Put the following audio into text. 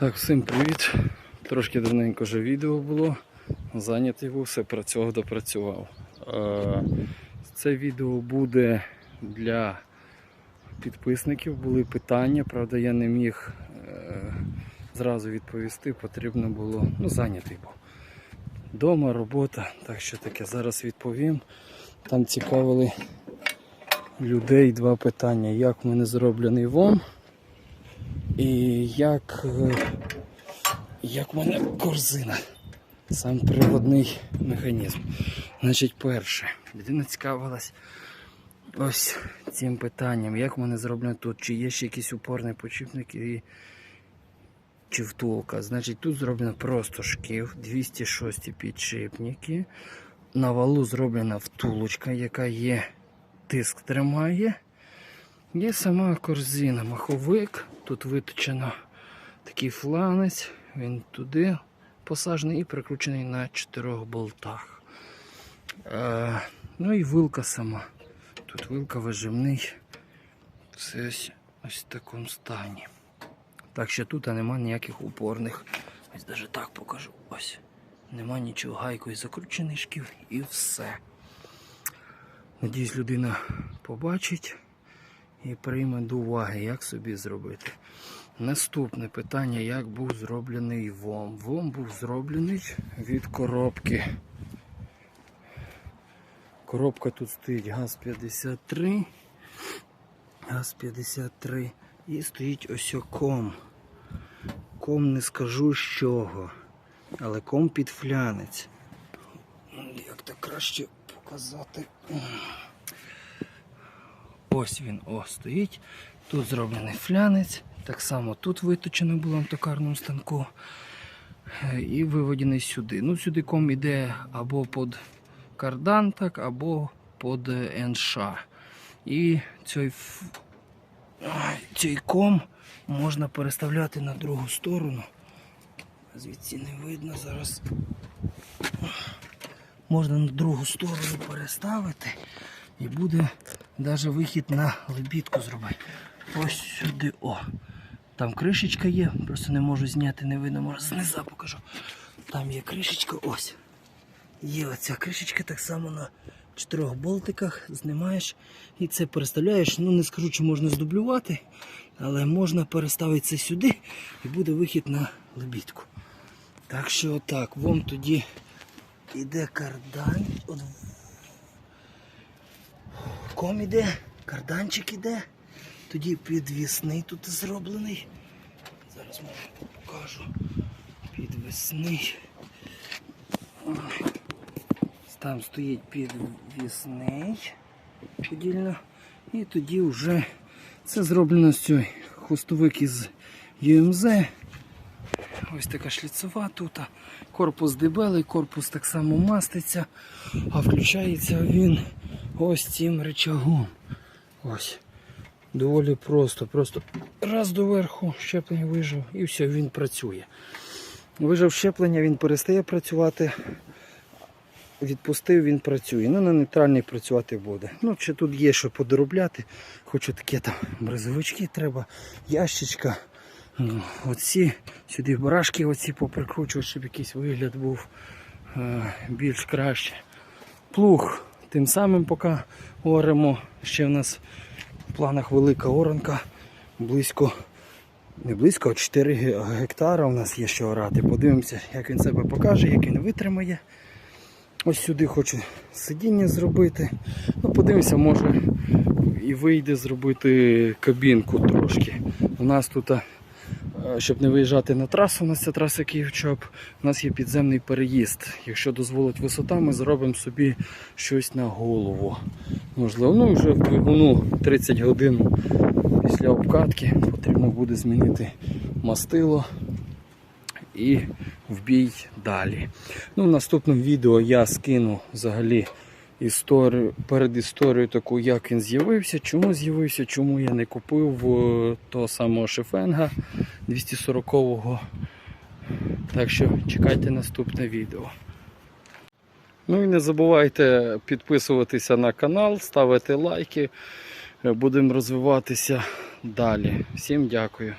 Так, всім привіт. Трошки давненько вже відео було. Зайнятий був, все працював, допрацював. Е, Це відео буде для підписників. Були питання, правда, я не міг е, зразу відповісти, потрібно було, ну, зайнятий був. Дома, робота, так що таке, зараз відповім. Там цікавили людей два питання. Як в мене зроблений ВОМ і як, е, як в мене корзина. Сам приводний механізм. Значить, перше, людина цікавилась ось цим питанням, як мене зроблено тут, чи є ще якийсь упорний почіпник і чи втулка. Значить, тут зроблено просто шків, 206 підшипники. На валу зроблена втулочка, яка є, тиск тримає. Є сама корзина, маховик. Тут виточено такий фланець, він туди посаджений і прикручений на чотирьох болтах. Е, ну і вилка сама. Тут вилка вижимний. Все ось, в такому стані. Так що тут нема ніяких упорних. Ось навіть так покажу. Ось. Нема нічого, гайкою закручений шків і все. Надіюсь, людина побачить і прийме до уваги, як собі зробити. Наступне питання, як був зроблений ВОМ. ВОМ був зроблений від коробки. Коробка тут стоїть ГАЗ-53. ГАЗ-53. І стоїть ось ком. Ком не скажу з чого. Але ком під флянець. Як так краще показати? Ось він о, стоїть. Тут зроблений флянець. Так само тут виточено було на токарному станку. Е, І виведений сюди. Ну, сюди ком іде або під кардан, так, або під е, НШ. І цей, цей ком можна переставляти на другу сторону. Звідси не видно зараз. Можна на другу сторону переставити і буде навіть вихід на лебідку зробити. Ось сюди. О. Там кришечка є, просто не можу зняти, не видно, може знизу покажу. Там є кришечка, ось. Є оця кришечка так само на чотирьох болтиках, знімаєш і це переставляєш. Ну не скажу, чи можна здублювати, але можна переставити це сюди і буде вихід на лебідку. Так що отак, вон тоді іде кардан. От ком іде, карданчик іде, тоді підвісний тут зроблений. Зараз може покажу. Підвісний. Там стоїть підвісний подільно. І тоді вже це зроблено з цього хвостовик із UMZ. Ось така шліцова тут. Корпус дебелий, корпус так само маститься, а включається він ось цим речагом. Ось. Доволі просто. Просто раз доверху щеплення вижав і все, він працює. Вижав щеплення, він перестає працювати. Відпустив, він працює. Ну, на нейтральний працювати буде. Ну, чи тут є що подоробляти. Хочу таке там брезовички треба, ящичка. Ну, Оці, сюди барашки оці поприкручувати, щоб якийсь вигляд був е, більш краще. Плуг. Тим самим поки оремо. Ще в нас в планах велика оранка. Близько, не близько, а 4 гектара у нас є що орати. Подивимося, як він себе покаже, як він витримає. Ось сюди хочу сидіння зробити. Ну, подивимося, може і вийде зробити кабінку трошки. У нас тут, щоб не виїжджати на трасу, у нас ця траса Київ-Чоп, у нас є підземний переїзд. Якщо дозволить висота, ми зробимо собі щось на голову. Можливо, ну вже в двигуну 30 годин після обкатки потрібно буде змінити мастило і в бій далі. Ну, в наступному відео я скину взагалі історію, перед історією таку, як він з'явився, чому з'явився, чому я не купив е, того самого шефенга 240-го. Так що чекайте наступне відео. Ну і не забувайте підписуватися на канал, ставити лайки. Будемо розвиватися далі. Всім дякую.